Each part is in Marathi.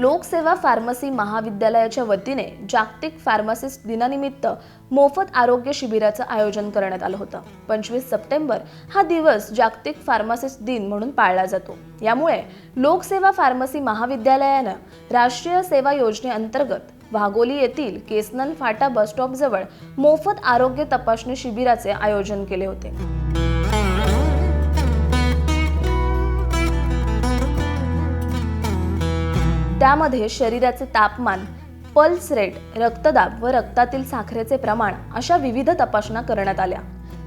लोकसेवा फार्मसी महाविद्यालयाच्या वतीने जागतिक फार्मासिस्ट दिनानिमित्त मोफत आरोग्य शिबिराचं आयोजन करण्यात आलं होतं. पंचवीस सप्टेंबर हा दिवस जागतिक फार्मासिस्ट दिन म्हणून पाळला जातो. यामुळे लोकसेवा फार्मसी महाविद्यालयानं राष्ट्रीय सेवा योजनेअंतर्गत वाघोली येथील केसनन फाटा बसस्टॉपजवळ मोफत आरोग्य तपासणी शिबिराचे आयोजन केले होते. त्यामध्ये शरीराचे तापमान पल्स रेट रक्तदाब व रक्तातील साखरेचे प्रमाण अशा विविध तपासण्या करण्यात आल्या.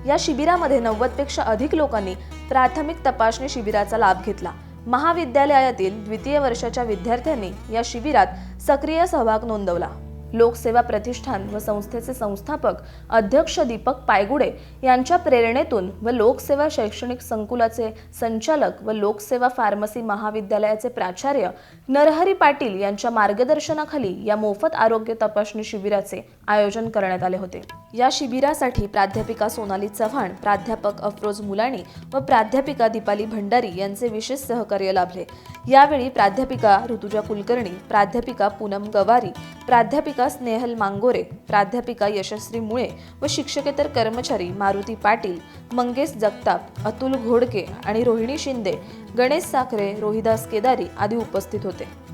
या शिबिरामध्ये नव्वदपेक्षा अधिक लोकांनी प्राथमिक तपासणी शिबिराचा लाभ घेतला. महाविद्यालयातील द्वितीय वर्षाच्या विद्यार्थ्यांनी या शिबिरात सक्रिय सहभाग नोंदवला. लोकसेवा प्रतिष्ठान व संस्थेचे संस्थापक अध्यक्ष दीपक पायगुडे यांच्या प्रेरणेतून व लोकसेवा शैक्षणिक संकुलाचे संचालक व लोकसेवा फार्मसी महाविद्यालयाचे प्राचार्य नरहरी पाटील यांच्या मार्गदर्शनाखाली या मोफत आरोग्य तपासणी शिबिराचे आयोजन करण्यात आले होते. या शिबिरासाठी प्राध्यापिका सोनाली चव्हाण प्राध्यापक अफरोज मुलाणी व प्राध्यापिका दीपाली भंडारी यांचे विशेष सहकार्य लाभले. यावेळी प्राध्यापिका ऋतुजा कुलकर्णी प्राध्यापिका पूनम गवारी प्राध्यापिका स्नेहल मांगोरे प्राध्यापिका यशस्वी मुळे व शिक्षकेतर कर्मचारी मारुती पाटील मंगेश जगताप अतुल घोडके आणि रोहिणी शिंदे गणेश साखरे रोहिदास केदारी आदी उपस्थित होते.